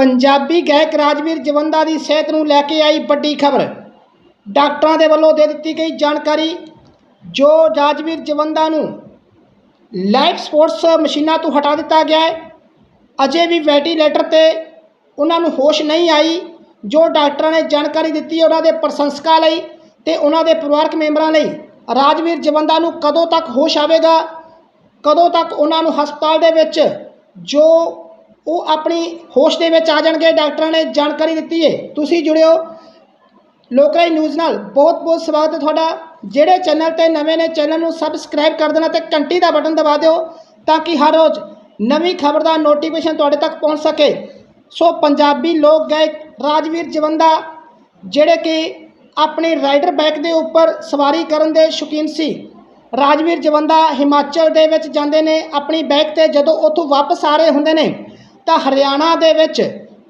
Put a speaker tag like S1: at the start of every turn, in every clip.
S1: ਪੰਜਾਬੀ ਗਾਇਕ ਰਾਜਵੀਰ ਜਵੰਦਾ ਦੀ ਸਿਹਤ ਨੂੰ ਲੈ ਕੇ ਆਈ ਵੱਡੀ ਖਬਰ। ਡਾਕਟਰਾਂ ਦੇ ਵੱਲੋਂ ਦੇ ਦਿੱਤੀ ਗਈ ਜਾਣਕਾਰੀ, ਜੋ ਰਾਜਵੀਰ ਜਵੰਦਾ ਨੂੰ ਲਾਈਫ ਸਪੋਰਟਸ ਮਸ਼ੀਨਾਂ ਤੋਂ ਹਟਾ ਦਿੱਤਾ ਗਿਆ ਹੈ। ਅਜੇ ਵੀ ਵੈਂਟੀਲੇਟਰ ਤੇ ਉਹਨਾਂ ਨੂੰ ਹੋਸ਼ ਨਹੀਂ ਆਈ, ਜੋ ਡਾਕਟਰਾਂ ਨੇ ਜਾਣਕਾਰੀ ਦਿੱਤੀ ਉਹਨਾਂ ਦੇ ਪ੍ਰਸ਼ੰਸਕਾਂ ਲਈ ਤੇ ਉਹਨਾਂ ਦੇ ਪਰਿਵਾਰਕ ਮੈਂਬਰਾਂ ਲਈ। ਰਾਜਵੀਰ ਜਵੰਦਾ ਨੂੰ ਕਦੋਂ ਤੱਕ ਹੋਸ਼ ਆਵੇਗਾ? ਕਦੋਂ ਤੱਕ ਉਹਨਾਂ ਨੂੰ ਹਸਪਤਾਲ ਦੇ ਵਿੱਚ ਜੋ ਉਹ ਆਪਣੀ ਹੋਸ਼ ਦੇ ਵਿੱਚ ਆ ਜਾਣਗੇ, ਡਾਕਟਰਾਂ ਨੇ ਜਾਣਕਾਰੀ ਦਿੱਤੀ ਹੈ ਤੁਸੀਂ ਜੁੜਿਓ ਲੋਕਰਾਈ ਨਿਊਜ਼ ਨਾਲ। ਬਹੁਤ ਬਹੁਤ ਸਵਾਗਤ ਹੈ ਤੁਹਾਡਾ। ਜਿਹੜੇ ਚੈਨਲ ਤੇ ਨਵੇਂ ਨੇ, ਚੈਨਲ ਨੂੰ ਸਬਸਕ੍ਰਾਈਬ ਕਰ ਦੇਣਾ ਤੇ ਘੰਟੀ ਦਾ ਬਟਨ ਦਬਾ ਦਿਓ ਤਾਂ ਕਿ ਹਰ ਰੋਜ਼ ਨਵੀਂ ਖਬਰ ਦਾ ਨੋਟੀਫਿਕੇਸ਼ਨ ਤੁਹਾਡੇ ਤੱਕ ਪਹੁੰਚ ਸਕੇ। ਸੋ ਪੰਜਾਬੀ ਲੋਕ ਗਾਇਕ ਰਾਜਵੀਰ ਜਵੰਦਾ, ਜਿਹੜੇ ਕਿ ਆਪਣੇ ਰਾਈਡਰ ਬਾਈਕ ਦੇ ਉੱਪਰ ਸਵਾਰੀ ਕਰਨ ਦੇ ਸ਼ੌਕੀਨ ਸੀ, ਰਾਜਵੀਰ ਜਵੰਦਾ ਹਿਮਾਚਲ ਦੇ ਵਿੱਚ ਜਾਂਦੇ ਨੇ। ਆਪਣੀ ਬਾਈਕ ਤੇ ਜਦੋਂ ਉੱਥੋਂ ਵਾਪਸ ਆ ਰਹੇ ਹੁੰਦੇ ਨੇ ਤਾਂ ਹਰਿਆਣਾ ਦੇ ਵਿੱਚ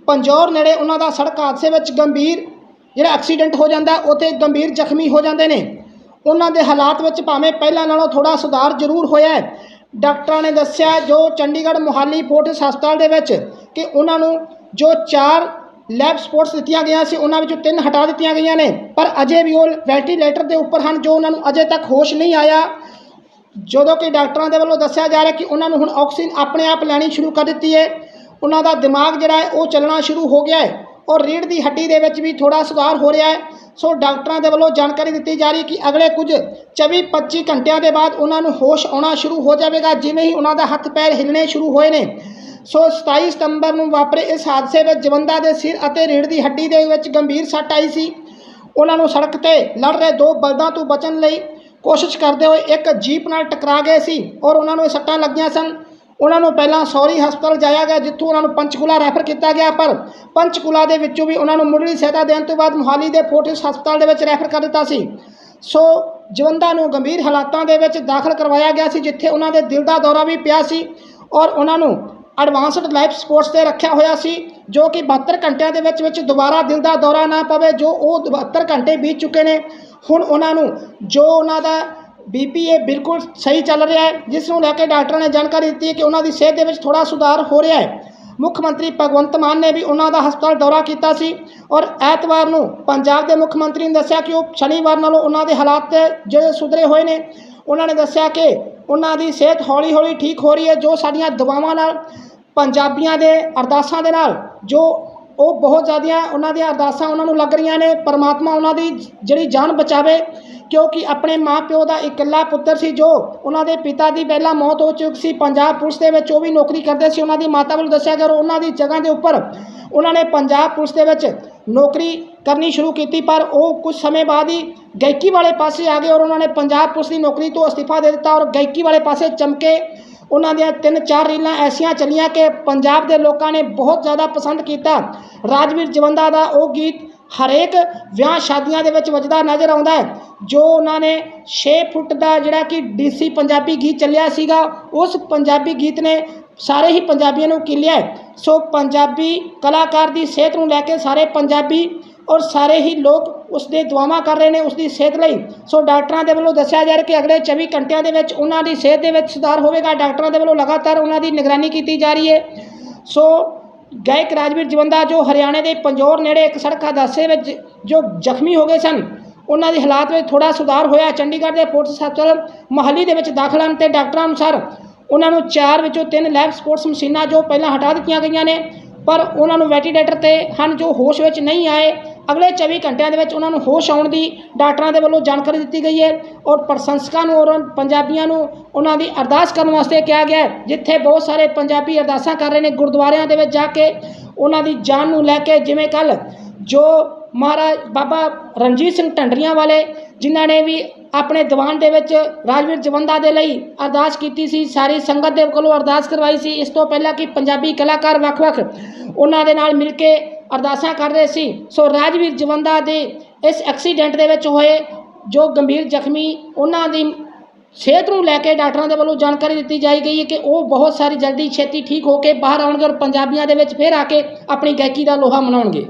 S1: ਪੰਜੌਰ ਨੇੜੇ ਉਹਨਾਂ ਦਾ ਸੜਕ ਹਾਦਸੇ ਵਿੱਚ ਗੰਭੀਰ ਜਿਹੜਾ ਐਕਸੀਡੈਂਟ ਹੋ ਜਾਂਦਾ, ਉੱਥੇ ਗੰਭੀਰ ਜ਼ਖਮੀ ਹੋ ਜਾਂਦੇ ਨੇ। ਉਹਨਾਂ ਦੇ ਹਾਲਾਤ ਵਿੱਚ ਭਾਵੇਂ ਪਹਿਲਾਂ ਨਾਲੋਂ ਥੋੜਾ ਸੁਧਾਰ ਜ਼ਰੂਰ ਹੋਇਆ ਹੈ। ਡਾਕਟਰਾਂ ਨੇ ਦੱਸਿਆ ਜੋ ਚੰਡੀਗੜ੍ਹ ਮੁਹਾਲੀ ਫੋਰਟਿਸ ਹਸਪਤਾਲ ਦੇ ਵਿੱਚ ਕਿ ਉਹਨਾਂ ਨੂੰ ਜੋ ਚਾਰ ਲੈਬ ਸਪੋਰਟਸ ਦਿੱਤੀਆਂ ਗਈਆਂ ਸੀ, ਉਹਨਾਂ ਵਿੱਚੋਂ ਤਿੰਨ ਹਟਾ ਦਿੱਤੀਆਂ ਗਈਆਂ ਨੇ। ਪਰ ਅਜੇ ਵੀ ਉਹ ਵੈਂਟੀਲੇਟਰ ਦੇ ਉੱਪਰ ਹਨ, ਜੋ ਉਹਨਾਂ ਨੂੰ ਅਜੇ ਤੱਕ ਹੋਸ਼ ਨਹੀਂ ਆਇਆ। ਜਦੋਂ ਕਿ ਡਾਕਟਰਾਂ ਦੇ ਵੱਲੋਂ ਦੱਸਿਆ ਜਾ ਰਿਹਾ ਕਿ ਉਹਨਾਂ ਨੂੰ ਹੁਣ ਆਕਸੀਜਨ ਆਪਣੇ ਆਪ ਲੈਣੀ ਸ਼ੁਰੂ ਕਰ ਦਿੱਤੀ ਹੈ। ਉਹਨਾਂ ਦਾ ਦਿਮਾਗ ਜਿਹੜਾ ਹੈ, ਉਹ ਚੱਲਣਾ ਸ਼ੁਰੂ ਹੋ ਗਿਆ ਹੈ ਔਰ ਰੀੜ੍ਹ ਦੀ ਹੱਡੀ ਦੇ ਵਿੱਚ ਵੀ ਥੋੜਾ ਸੁਧਾਰ ਹੋ ਰਿਹਾ ਹੈ। ਸੋ ਡਾਕਟਰਾਂ ਦੇ ਵੱਲੋਂ ਜਾਣਕਾਰੀ ਦਿੱਤੀ ਜਾ ਰਹੀ ਕਿ ਅਗਲੇ ਕੁਝ 24-25 ਘੰਟਿਆਂ ਦੇ ਬਾਅਦ ਉਹਨਾਂ ਨੂੰ ਹੋਸ਼ ਆਉਣਾ ਸ਼ੁਰੂ ਹੋ ਜਾਵੇਗਾ, ਜਿਵੇਂ ਹੀ ਉਹਨਾਂ ਦਾ ਹੱਥ ਪੈਰ ਹਿੱਲਣੇ ਸ਼ੁਰੂ ਹੋਏ ਨੇ। ਸੋ 27 ਸਤੰਬਰ ਨੂੰ ਵਾਪਰੇ ਇਸ ਹਾਦਸੇ ਵਿੱਚ ਜਵੰਦਾ ਦੇ ਸਿਰ ਅਤੇ ਰੀੜ੍ਹ ਦੀ ਹੱਡੀ ਦੇ ਵਿੱਚ ਗੰਭੀਰ ਸੱਟ ਆਈ ਸੀ। ਉਹਨਾਂ ਨੂੰ ਸੜਕ ਤੇ ਲੜ ਰਹੇ ਦੋ ਬਲਦਾਂ ਤੋਂ ਬਚਣ ਲਈ ਕੋਸ਼ਿਸ਼ ਕਰਦੇ ਹੋਏ ਇੱਕ ਜੀਪ ਨਾਲ ਟਕਰਾ ਗਏ ਸੀ ਔਰ ਉਹਨਾਂ ਨੂੰ ਇਹ ਸੱਟਾਂ ਲੱਗੀਆਂ ਸਨ। ਉਹਨਾਂ ਨੂੰ ਪਹਿਲਾਂ ਸੌਰੀ ਹਸਪਤਾਲ ਜਾਇਆ ਗਿਆ, ਜਿੱਥੋਂ ਉਹਨਾਂ ਨੂੰ ਪੰਚਕੂਲਾ ਰੈਫਰ ਕੀਤਾ ਗਿਆ, ਪਰ ਪੰਚਕੂਲਾ ਦੇ ਵਿੱਚੋਂ ਵੀ ਉਹਨਾਂ ਨੂੰ ਮੁੱਢਲੀ ਸਹਾਇਤਾ ਦੇਣ ਤੋਂ ਬਾਅਦ ਮੁਹਾਲੀ ਦੇ ਫੋਰਟਿਸ ਹਸਪਤਾਲ ਦੇ ਵਿੱਚ ਰੈਫਰ ਕਰ ਦਿੱਤਾ ਸੀ। ਸੋ ਜਵੰਦਾ ਨੂੰ ਗੰਭੀਰ ਹਾਲਾਤਾਂ ਦੇ ਵਿੱਚ ਦਾਖਲ ਕਰਵਾਇਆ ਗਿਆ ਸੀ, ਜਿੱਥੇ ਉਹਨਾਂ ਦੇ ਦਿਲ ਦਾ ਦੌਰਾ ਵੀ ਪਿਆ ਸੀ ਔਰ ਉਹਨਾਂ ਨੂੰ ਐਡਵਾਂਸਡ ਲਾਈਫ ਸਪੋਰਟਸ ਤੇ ਰੱਖਿਆ ਹੋਇਆ ਸੀ, ਜੋ ਕਿ 72 ਘੰਟਿਆਂ ਦੇ ਵਿੱਚ ਵਿੱਚ ਦੁਬਾਰਾ ਦਿਲ ਦਾ ਦੌਰਾ ਨਾ ਪਵੇ, ਜੋ ਉਹ 72 ਘੰਟੇ ਬੀਤ ਚੁੱਕੇ ਨੇ। ਹੁਣ ਉਹਨਾਂ ਨੂੰ ਜੋ ਉਹਨਾਂ ਦਾ ਬੀਪੀ ਇਹ ਬਿਲਕੁਲ ਸਹੀ ਚੱਲ ਰਿਹਾ ਹੈ, ਜਿਸ ਨੂੰ ਲੈ ਕੇ ਡਾਕਟਰਾਂ ਨੇ ਜਾਣਕਾਰੀ ਦਿੱਤੀ ਹੈ ਕਿ ਉਹਨਾਂ ਦੀ ਸਿਹਤ ਦੇ ਵਿੱਚ ਥੋੜਾ ਸੁਧਾਰ ਹੋ ਰਿਹਾ ਹੈ। ਮੁੱਖ ਮੰਤਰੀ ਭਗਵੰਤ ਮਾਨ ਨੇ ਵੀ ਉਹਨਾਂ ਦਾ ਹਸਪਤਾਲ ਦੌਰਾ ਕੀਤਾ ਸੀ ਔਰ ਐਤਵਾਰ ਨੂੰ ਪੰਜਾਬ ਦੇ ਮੁੱਖ ਮੰਤਰੀ ਨੇ ਦੱਸਿਆ ਕਿ ਉਹ ਸ਼ਨੀਵਾਰ ਨਾਲੋਂ ਉਹਨਾਂ ਦੇ ਹਾਲਾਤ ਜਿਹੜੇ ਸੁਧਰੇ ਹੋਏ ਨੇ, ਉਹਨਾਂ ਨੇ ਦੱਸਿਆ ਕਿ ਉਹਨਾਂ ਦੀ ਸਿਹਤ ਹੌਲੀ-ਹੌਲੀ ਠੀਕ ਹੋ ਰਹੀ ਹੈ, ਜੋ ਸਾਡੀਆਂ ਦੁਆਵਾਂ ਨਾਲ, ਪੰਜਾਬੀਆਂ ਦੇ ਅਰਦਾਸਾਂ ਦੇ ਨਾਲ, ਜੋ ਉਹ ਬਹੁਤ ਜ਼ਿਆਦੀਆਂ ਉਹਨਾਂ ਦੀਆਂ ਅਰਦਾਸਾਂ ਉਹਨਾਂ ਨੂੰ ਲੱਗ ਰਹੀਆਂ ਨੇ, ਪਰਮਾਤਮਾ ਉਹਨਾਂ ਦੀ ਜਿਹੜੀ ਜਾਨ ਬਚਾਵੇ। ਕਿਉਂਕਿ ਆਪਣੇ ਮਾਪਿਓ ਦਾ ਇਕੱਲਾ ਪੁੱਤਰ ਸੀ ਜੋ ਉਹਨਾਂ ਦੇ ਪਿਤਾ ਦੀ ਪਹਿਲਾਂ ਮੌਤ ਹੋ ਚੁੱਕੀ ਸੀ। ਪੰਜਾਬ ਪੁਲਿਸ ਦੇ ਵਿੱਚ ਉਹ ਵੀ ਨੌਕਰੀ ਕਰਦੇ ਸੀ। ਉਹਨਾਂ ਦੀ ਮਾਤਾ ਵੱਲੋਂ ਦੱਸਿਆ ਗਿਆ ਔਰ ਉਹਨਾਂ ਦੀ ਜਗ੍ਹਾ ਦੇ ਉੱਪਰ ਉਹਨਾਂ ਨੇ ਪੰਜਾਬ ਪੁਲਿਸ ਦੇ ਵਿੱਚ ਨੌਕਰੀ ਕਰਨੀ ਸ਼ੁਰੂ ਕੀਤੀ, ਪਰ ਉਹ ਕੁਝ ਸਮੇਂ ਬਾਅਦ ਹੀ ਗਾਇਕੀ ਵਾਲੇ ਪਾਸੇ ਆ ਗਏ ਔਰ ਉਹਨਾਂ ਨੇ ਪੰਜਾਬ ਪੁਲਿਸ ਦੀ ਨੌਕਰੀ ਤੋਂ ਅਸਤੀਫਾ ਦੇ ਦਿੱਤਾ ਔਰ ਗਾਇਕੀ ਵਾਲੇ ਪਾਸੇ ਚਮਕੇ। ਉਹਨਾਂ ਦੀਆਂ ਤਿੰਨ ਚਾਰ ਰੀਲਾਂ ਐਸੀਆਂ ਚੱਲੀਆਂ ਕਿ ਪੰਜਾਬ ਦੇ ਲੋਕਾਂ ਨੇ ਬਹੁਤ ਜ਼ਿਆਦਾ ਪਸੰਦ ਕੀਤਾ। ਰਾਜਵੀਰ ਜਵੰਦਾ ਦਾ ਉਹ ਗੀਤ ਹਰੇਕ ਵਿਆਹ ਸ਼ਾਦੀਆਂ ਦੇ ਵਿੱਚ ਵੱਜਦਾ ਨਜ਼ਰ ਆਉਂਦਾ ਹੈ। ਜੋ ਉਹਨਾਂ ਨੇ 6 ਫੁੱਟ ਦਾ ਜਿਹੜਾ ਕਿ ਡੀਸੀ ਪੰਜਾਬੀ ਗੀਤ ਚੱਲਿਆ ਸੀਗਾ, ਉਸ ਪੰਜਾਬੀ ਗੀਤ ਨੇ ਸਾਰੇ ਹੀ ਪੰਜਾਬੀਆਂ ਨੂੰ ਕਿਲਿਆ ਸੋ ਪੰਜਾਬੀ ਕਲਾਕਾਰ ਦੀ ਸਿਹਤ ਨੂੰ ਲੈ ਕੇ ਸਾਰੇ ਪੰਜਾਬੀ ਔਰ ਸਾਰੇ ਹੀ ਲੋਕ ਉਸ ਦੇ ਦੁਆਵਾਂ ਕਰ ਰਹੇ ਨੇ ਉਸ ਦੀ ਸਿਹਤ ਲਈ। ਸੋ ਡਾਕਟਰਾਂ ਦੇ ਵੱਲੋਂ ਦੱਸਿਆ ਜਾ ਰਿਹਾ ਕਿ ਅਗਲੇ 24 ਘੰਟਿਆਂ ਦੇ ਵਿੱਚ ਉਹਨਾਂ ਦੀ ਸਿਹਤ ਦੇ ਵਿੱਚ ਸੁਧਾਰ ਹੋਵੇਗਾ। ਡਾਕਟਰਾਂ ਦੇ ਵੱਲੋਂ ਲਗਾਤਾਰ ਉਹਨਾਂ ਦੀ ਨਿਗਰਾਨੀ ਕੀਤੀ ਜਾ ਰਹੀ ਹੈ। ਸੋ ਗਾਇਕ ਰਾਜਵੀਰ ਜਵੰਦਾ ਜੋ ਹਰਿਆਣੇ ਦੇ ਪੰਜੋਰ ਨੇੜੇ ਇੱਕ ਸੜਕ ਹਾਦਸੇ ਵਿੱਚ ਜੋ ਜ਼ਖਮੀ ਹੋ ਗਏ ਸਨ। ਉਹਨਾਂ ਦੇ ਹਾਲਾਤ ਵਿੱਚ ਥੋੜਾ ਸੁਧਾਰ ਹੋਇਆ। ਚੰਡੀਗੜ੍ਹ ਦੇ ਫੋਰਟਿਸ ਹਸਪਤਾਲ ਮਹਾਲੀ ਦੇ ਵਿੱਚ ਦਾਖਲ ਹਨ ਤੇ ਡਾਕਟਰਾਂ ਅਨੁਸਾਰ ਉਹਨਾਂ ਨੂੰ ਚਾਰ ਵਿੱਚੋਂ ਤਿੰਨ ਲੈਬ ਸਪੋਰਟਸ ਮਸ਼ੀਨਾਂ ਜੋ ਪਹਿਲਾਂ ਹਟਾ ਦਿੱਤੀਆਂ ਗਈਆਂ ਨੇ, ਪਰ ਉਹਨਾਂ ਨੂੰ ਵੈਂਟੀਲੇਟਰ ਤੇ ਹਨ ਜੋ ਹੋਸ਼ ਵਿੱਚ ਨਹੀਂ ਆਏ। ਅਗਲੇ 24 ਘੰਟਿਆਂ ਦੇ ਵਿੱਚ ਉਹਨਾਂ ਨੂੰ ਹੋਸ਼ ਆਉਣ ਦੀ ਡਾਕਟਰਾਂ ਦੇ ਵੱਲੋਂ ਜਾਣਕਾਰੀ ਦਿੱਤੀ ਗਈ ਹੈ ਔਰ ਪ੍ਰਸ਼ੰਸਕਾਂ ਨੂੰ ਔਰ ਪੰਜਾਬੀਆਂ ਨੂੰ ਉਹਨਾਂ ਦੀ ਅਰਦਾਸ ਕਰਨ ਵਾਸਤੇ ਕਿਹਾ ਗਿਆ ਜਿੱਥੇ ਬਹੁਤ ਸਾਰੇ ਪੰਜਾਬੀ ਅਰਦਾਸਾਂ ਕਰ ਰਹੇ ਨੇ, ਗੁਰਦੁਆਰਿਆਂ ਦੇ ਵਿੱਚ ਜਾ ਕੇ ਉਹਨਾਂ ਦੀ ਜਾਨ ਨੂੰ ਲੈ ਕੇ ਜਿਵੇਂ ਕੱਲ ਜੋ ਮਹਾਰਾਜ ਬਾਬਾ ਰਣਜੀਤ ਸਿੰਘ ਢੰਡਰੀਆਂ ਵਾਲੇ ਜਿਨ੍ਹਾਂ ਨੇ ਵੀ ਆਪਣੇ ਦੀਵਾਨ ਦੇ ਵਿੱਚ ਰਾਜਵੀਰ ਜਵੰਦਾ ਦੇ ਲਈ ਅਰਦਾਸ ਕੀਤੀ ਸੀ, ਸਾਰੀ ਸੰਗਤ ਦੇ ਕੋਲੋਂ ਅਰਦਾਸ ਕਰਵਾਈ ਸੀ, ਇਸ ਤੋਂ ਪਹਿਲਾਂ ਕਿ ਪੰਜਾਬੀ ਕਲਾਕਾਰ ਵੱਖ-ਵੱਖ ਉਹਨਾਂ ਦੇ ਨਾਲ ਮਿਲ ਕੇ ਅਰਦਾਸਾਂ ਕਰ ਰਹੇ ਸੀ। ਸੋ ਰਾਜਵੀਰ ਜਵੰਦਾ ਦੇ ਇਸ ਐਕਸੀਡੈਂਟ ਦੇ ਵਿੱਚ ਹੋਏ ਜੋ ਗੰਭੀਰ ਜ਼ਖਮੀ ਉਹਨਾਂ ਦੀ ਸਿਹਤ ਨੂੰ ਲੈ ਕੇ ਡਾਕਟਰਾਂ ਦੇ ਵੱਲੋਂ ਜਾਣਕਾਰੀ ਦਿੱਤੀ ਜਾਈ ਗਈ ਹੈ ਕਿ ਉਹ ਬਹੁਤ ਸਾਰੀ ਜਲਦੀ ਛੇਤੀ ਠੀਕ ਹੋ ਕੇ ਬਾਹਰ ਆਉਣਗੇ ਔਰ ਪੰਜਾਬੀਆਂ ਦੇ ਵਿੱਚ ਫਿਰ ਆ ਕੇ ਆਪਣੀ ਗਾਇਕੀ ਦਾ ਲੋਹਾ ਮਨਾਉਣਗੇ।